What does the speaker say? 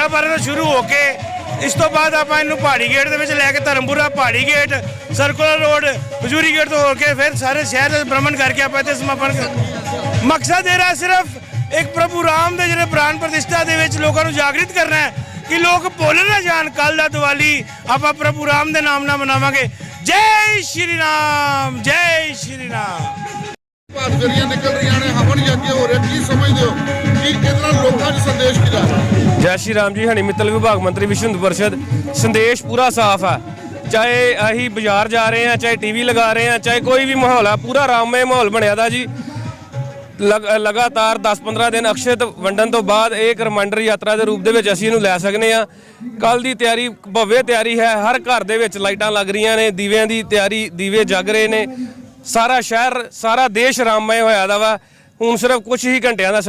ਹੀਰਾ ਤੋਂ ਸ਼ੁਰੂ ਹੋ ਕੇ ਇਸ ਤੋਂ ਬਾਅਦ ਆਪਾਂ ਇਹਨੂੰ ਪਹਾੜੀ ਗੇਟ ਦੇ ਵਿੱਚ ਲੈ ਕੇ Dharampura Pahari gate circular road Hazuri gate ਤੋਂ ਹੋ ਕੇ ਫਿਰ ਸਾਰੇ ਸ਼ਹਿਰ ਦਾ ਭ੍ਰਮਣ ਕਰਕੇ ਆਪਾਂ ਇੱਥੇ ਸਮਾਪਨ ਮਕਸਦ ਇਹਦਾ ਸਿਰਫ ਇੱਕ ਪ੍ਰਭੂ ਰਾਮ ਦੇ ਜਿਹੜੇ ਪ੍ਰਾਨ ਪ੍ਰਤਿਸ਼ਠਾ ਦੇ ਵਿੱਚ ਲੋਕਾਂ ਨੂੰ ਜਾਗਰਿਤ ਕਰਨਾ ਹੈ ਕਿ ਲੋਕ ਭੁੱਲ ਨਾ ਜਾਣ ਕੱਲ ਦਾ ਦੀਵਾਲੀ ਆਪਾਂ ਪ੍ਰਭੂ ਰਾਮ ਦੇ ਨਾਮ ਨਾਲ ਮਨਾਵਾਂਗੇ। ਜੈ ਸ਼੍ਰੀ ਰਾਮ, ਜੈ ਸ਼੍ਰੀ ਰਾਮ। ਭਾਰਤ ਫੇਰੀਆਂ ਨਿਕਲ ਰਹੀਆਂ ਨੇ, ਹਵਨ ਯੱਗ ਹੋ ਰਿਹਾ, ਕੀ ਸਮਝਦੇ ਹੋ? ਕਿ ਇਹਦੇ ਨਾਲ ਲੋਕਾਂ ਨੂੰ ਸੰਦੇਸ਼ ਕੀ ਜਾ ਰਿਹਾ ਜੈ ਸ਼੍ਰੀ ਰਾਮ ਜੀ, ਹਣੀ ਮਿੱਤਲ ਵਿਭਾਗ ਮੰਤਰੀ ਵਿਸ਼ਵ ਪਰਿਸ਼ਦ, ਸੰਦੇਸ਼ ਪੂਰਾ ਸਾਫ਼ ਆ ਚਾਹੇ ਅਸੀਂ ਬਾਜ਼ਾਰ ਜਾ ਰਹੇ ਆ ਚਾਹੇ ਟੀਵੀ ਲਗਾ ਰਹੇ ਆ ਚਾਹੇ ਕੋਈ ਵੀ ਮਾਹੌਲ ਆ ਪੂਰਾ ਰਾਮਮਈ ਮਾਹੌਲ ਬਣਿਆ ਦਾ ਜੀ। ਲਗਾਤਾਰ 10-15 ਦਿਨ ਅਕਸ਼ਤ ਵੰਡਣ ਤੋਂ ਬਾਅਦ ਇਹ ਇੱਕ ਯਾਤਰਾ ਦੇ ਰੂਪ ਦੇ ਵਿੱਚ ਅਸੀਂ ਇਹਨੂੰ ਲੈ ਸਕਨੇ ਆ ਕੱਲ ਦੀ ਤਿਆਰੀ, ਭਵਯ ਤਿਆਰੀ ਹੈ, ਹਰ ਘਰ ਦੇ ਵਿੱਚ ਲਾਈਟਾਂ ਲੱਗ ਰਹੀਆਂ ਨੇ, ਦੀਵਿਆਂ ਦੀ ਤਿਆਰੀ, ਦੀਵੇ ਜਗ ਰਹੇ ਨੇ। ਸਾਰਾ ਸ਼ਹਿਰ, ਸਾਰਾ ਦੇਸ਼ ਰਾਮਮਈ ਹੋਇਆ ਦਾ ਵਾ। ਹੁਣ ਸਿਰਫ ਕੁਝ ਹੀ ਘੰਟਿਆਂ ਦਾ